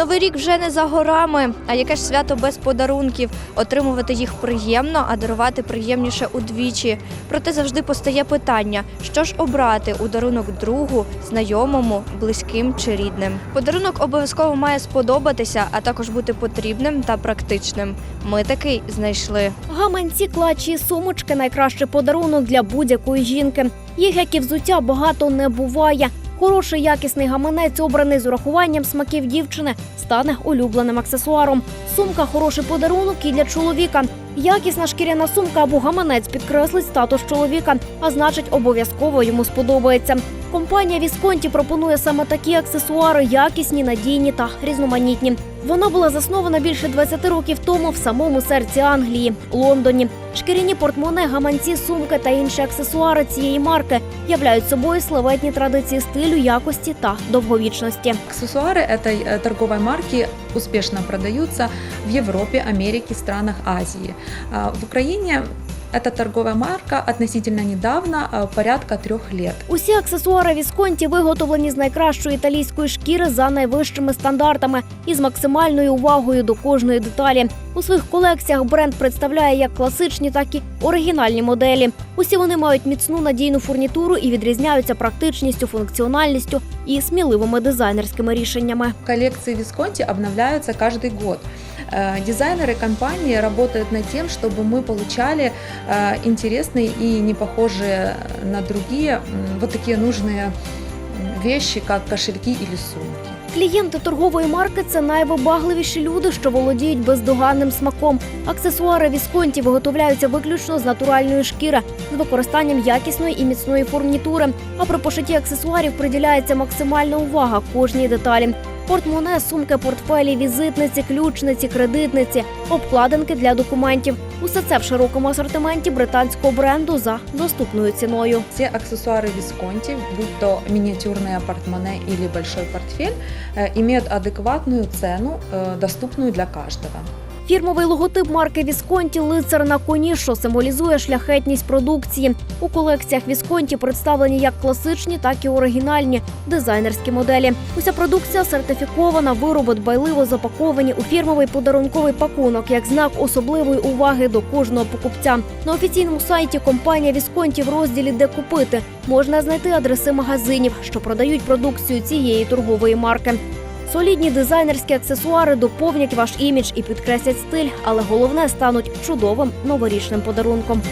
Новий рік вже не за горами. А яке ж свято без подарунків? Отримувати їх приємно, а дарувати приємніше удвічі. Проте завжди постає питання: що ж обрати у дарунок другу, знайомому, близьким чи рідним. Подарунок обов'язково має сподобатися, а також бути потрібним та практичним. Ми такий знайшли. Гаманці, клачі, сумочки найкращий подарунок для будь-якої жінки. Їх, як і взуття, багато не буває. Хороший якісний гаманець, обраний з урахуванням смаків дівчини, стане улюбленим аксесуаром. Сумка хороший подарунок і для чоловіка. Якісна шкіряна сумка або гаманець підкреслить статус чоловіка, а значить, обов'язково йому сподобається. Компанія Вісконті пропонує саме такі аксесуари, якісні, надійні та різноманітні. Вона була заснована більше 20 років тому в самому серці Англії, Лондоні. Шкіряні портмоне, гаманці, сумки та інші аксесуари цієї марки являють собою славетні традиції стилю, якості та довговічності. Аксессуары этой э, торговой марки успешно продаются в Европе, Америке, странах Азии. В Украине эта торговая марка относительно недавно, порядка трех лет. Усі аксесуари Вісконті виготовлені з найкращої італійської шкіри за найвищими стандартами і з максимальною увагою до кожної деталі. У своїх колекціях бренд представляє як класичні, так і оригінальні моделі. Усі вони мають міцну надійну фурнітуру і відрізняються практичністю, функціональністю і сміливими дизайнерськими рішеннями. Коллекции Висконти обновляются каждый год. Э, Дизайнеры компании работают над тем, чтобы мы получали э, интересные и не похожие на другие м, вот такие нужные м, вещи, как кошельки или сумки. Клієнти торгової марки це найвибагливіші люди, що володіють бездоганним смаком. Аксесуари Вісконті виготовляються виключно з натуральної шкіри з використанням якісної і міцної фурнітури. А при пошитті аксесуарів приділяється максимальна увага кожній деталі. Портмоне, сумки, портфелі, візитниці, ключниці, кредитниці, обкладинки для документів. Усе це в широкому асортименті британського бренду за доступною ціною. Все аксессуары Висконти, будь то миниатюрное портмоне или большой портфель, э, имеют адекватную цену, э, доступную для каждого. Фірмовий логотип марки Вісконті лицар на коні, що символізує шляхетність продукції. У колекціях Вісконті представлені як класичні, так і оригінальні дизайнерські моделі. Уся продукція сертифікована, вироби дбайливо запаковані у фірмовий подарунковий пакунок як знак особливої уваги до кожного покупця. На офіційному сайті компанія Вісконті в розділі Де купити можна знайти адреси магазинів, що продають продукцію цієї торгової марки. Солідні дизайнерські аксесуари доповнять ваш імідж і підкреслять стиль, але головне стануть чудовим новорічним подарунком.